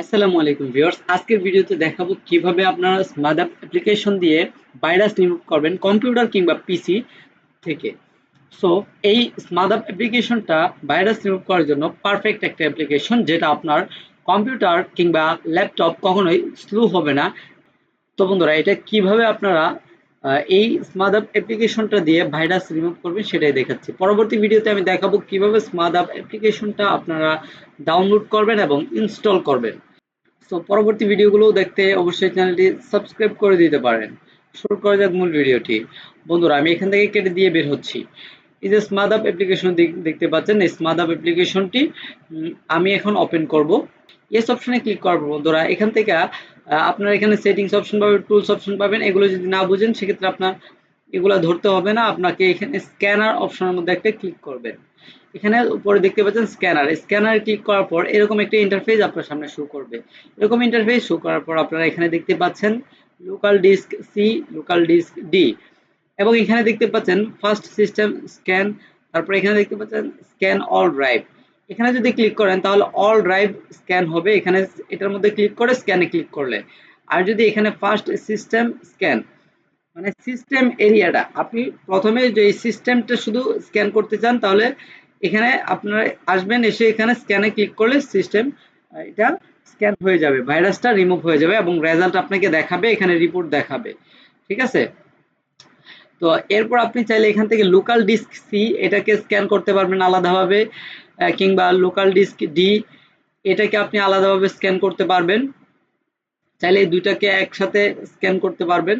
আসসালামু আলাইকুম ভিউয়ার্স। আজকের ভিডিওতে দেখাবো কীভাবে আপনারা স্মাদাপ অ্যাপ্লিকেশন দিয়ে ভাইরাস রিমুভ করবেন কম্পিউটার কিংবা পিসি থেকে। সো এই স্মাদাপ অ্যাপ্লিকেশনটা ভাইরাস রিমুভ করার জন্য পারফেক্ট একটা অ্যাপ্লিকেশন যেটা আপনার কম্পিউটার কিংবা ল্যাপটপ কখনোই স্লো হবে না। তো বন্ধুরা, এটা কীভাবে আপনারা এই স্মাদাপ অ্যাপ্লিকেশনটা দিয়ে ভাইরাস রিমুভ করবেন সেটাই দেখাচ্ছি। পরবর্তী ভিডিওতে আমি দেখাবো কীভাবে স্মাদাপ অ্যাপ্লিকেশনটা আপনারা ডাউনলোড করবেন এবং ইনস্টল করবেন। সো পরবর্তী ভিডিওগুলো দেখতে অবশ্যই চ্যানেলটি সাবস্ক্রাইব করে দিতে পারেন। শুরু করা যাক মূল ভিডিওটি। বন্ধুরা, আমি এখান থেকে কেটে দিয়ে বের হচ্ছি। এই যে স্মাদ আপ অ্যাপ্লিকেশন দেখতে পাচ্ছেন, এই স্মাদ আপ অ্যাপ্লিকেশনটি আমি এখন ওপেন করব। ইয়েস অপশনে ক্লিক করব, বন্ধুরা। এখান থেকে আপনার এখানে সেটিংস অপশন পাবেন টুলস অপশন পাবেন। এগুলো যদি না বুঝেন, সেক্ষেত্রে আপনার এগুলো ধরতে হবে না। আপনাকে এখানে স্ক্যানার অপশনের মধ্যে একটা ক্লিক করবেন। এখানে উপরে দেখতে পাচ্ছেন স্ক্যানার স্ক্যানার ক্লিক করার পর এরকম একটা ইন্টারফেস আপনার সামনে শো করবে। এরকম ইন্টারফেস শো করার পর আপনারা এখানে দেখতে পাচ্ছেন local disk C local disk D এবং এখানে দেখতে পাচ্ছেন ফার্স্ট সিস্টেম স্ক্যান তারপর এখানে দেখতে পাচ্ছেন স্ক্যান অল ড্রাইভ এখানে যদি ক্লিক করেন তাহলে অল ড্রাইভ স্ক্যান হবে। এখানে এটার মধ্যে ক্লিক করে স্ক্যানে ক্লিক করলে। আর যদি এখানে ফার্স্ট সিস্টেম স্ক্যান মানে সিস্টেম এরিয়াটা আপনি প্রথমে যে সিস্টেমটা শুধু স্ক্যান করতে চান, তাহলে এখানে আপনারা আসবেন, এসে এখানে স্ক্যানে ক্লিক করলে সিস্টেম এটা স্ক্যান হয়ে যাবে ভাইরাসটা রিমুভ হয়ে যাবে এবং রেজাল্ট আপনাকে দেখাবে, এখানে রিপোর্ট দেখাবে। ঠিক আছে? তো এরপর আপনি চাইলে এখান থেকে লোকাল ডিস্ক সি এটাকে স্ক্যান করতে পারবেন আলাদাভাবে কিংবা লোকাল ডিস্ক ডি এটাকে আপনি আলাদাভাবে স্ক্যান করতে পারবেন। চাইলে দুইটাকে একসাথে স্ক্যান করতে পারবেন।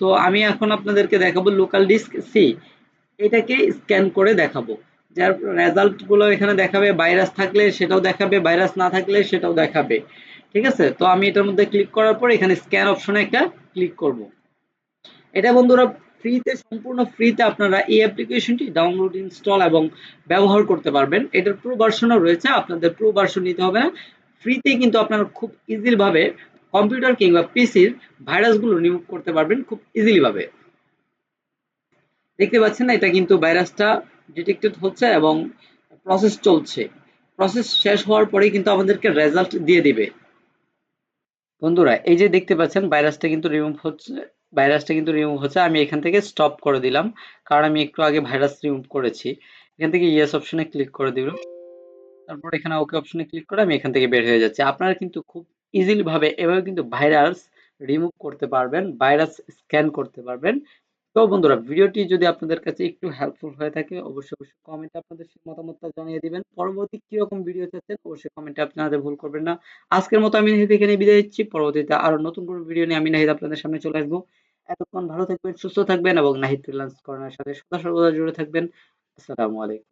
তো আমি এখন আপনাদেরকে দেখাবো লোকাল ডিস্ক সি এটাকে স্ক্যান করে দেখাবো। যার রেজাল্টগুলো এখানে দেখাবে ভাইরাস থাকলে সেটাও দেখাবে ভাইরাস না থাকলে সেটাও দেখাবে। ঠিক আছে? তো আমি এটার মধ্যে ক্লিক করার পর এখানে স্ক্যান অপশনে একটা ক্লিক করব। এটা বন্ধুরা ফ্রিতে সম্পূর্ণ ফ্রিতে আপনারা এই অ্যাপ্লিকেশনটি ডাউনলোড ইনস্টল এবং ব্যবহার করতে পারবেন। এটার প্রো ভার্সনও রয়েছে, আপনাদের প্রো ভার্সন নিতে হবে না। ফ্রিতে কিন্তু আপনারা খুব ইজিলি ভাবে কম্পিউটার কিংবা পিসির ভাইরাসগুলো রিমুভ করতে পারবেন খুব ইজিলি ভাবে। দেখতে পাচ্ছেন না, এটা কিন্তু ভাইরাসটা ডিটেক্টেড হচ্ছে এবং প্রসেস চলছে। প্রসেস শেষ হওয়ার পরেই কিন্তু আমাদেরকে রেজাল্ট দিয়ে দিবে। বন্ধুরা, এই যে দেখতে পাচ্ছেন, ভাইরাসটা কিন্তু রিমুভ হচ্ছে, ভাইরাসটা কিন্তু রিমুভ হচ্ছে। আমি এখান থেকে স্টপ করে দিলাম, কারণ আমি একটু আগে ভাইরাস রিমুভ করেছি। এখান থেকে ইয়েস অপশনে ক্লিক করে দিল তারপর এখানে ওকে অপশনে ক্লিক করে আমি এখান থেকে বের হয়ে যাচ্ছি। আপনারা কিন্তু খুব ইজিলি ভাবে এভাবে কিন্তু ভাইরাস রিমুভ করতে পারবেন ভাইরাস স্ক্যান করতে পারবেন। তো বন্ধুরা, ভিডিওটি যদি আপনাদের কাছে একটু হেল্পফুল হয়ে থাকে, অবশ্যই অবশ্যই কমেন্টে আপনাদের মতামতটা জানিয়ে দিবেন। পরবর্তী কীরকম ভিডিও চাচ্ছেন, অবশ্যই কমেন্টে আপনাদের ভুল করবেন না। আজকের মতো আমি নাহিদ এখানে বিদায় দিচ্ছি পরবর্তীতে আরও নতুন কোনো ভিডিও নিয়ে আমি নাহিদ আপনাদের সামনে চলে আসব। এতক্ষণ ভালো থাকবেন, সুস্থ থাকবেন এবং নাহিদ ফ্রিল্যান্স কর্নার সাথে সদা সর্বদা জুড়ে থাকবেন। আসসালামু আলাইকুম।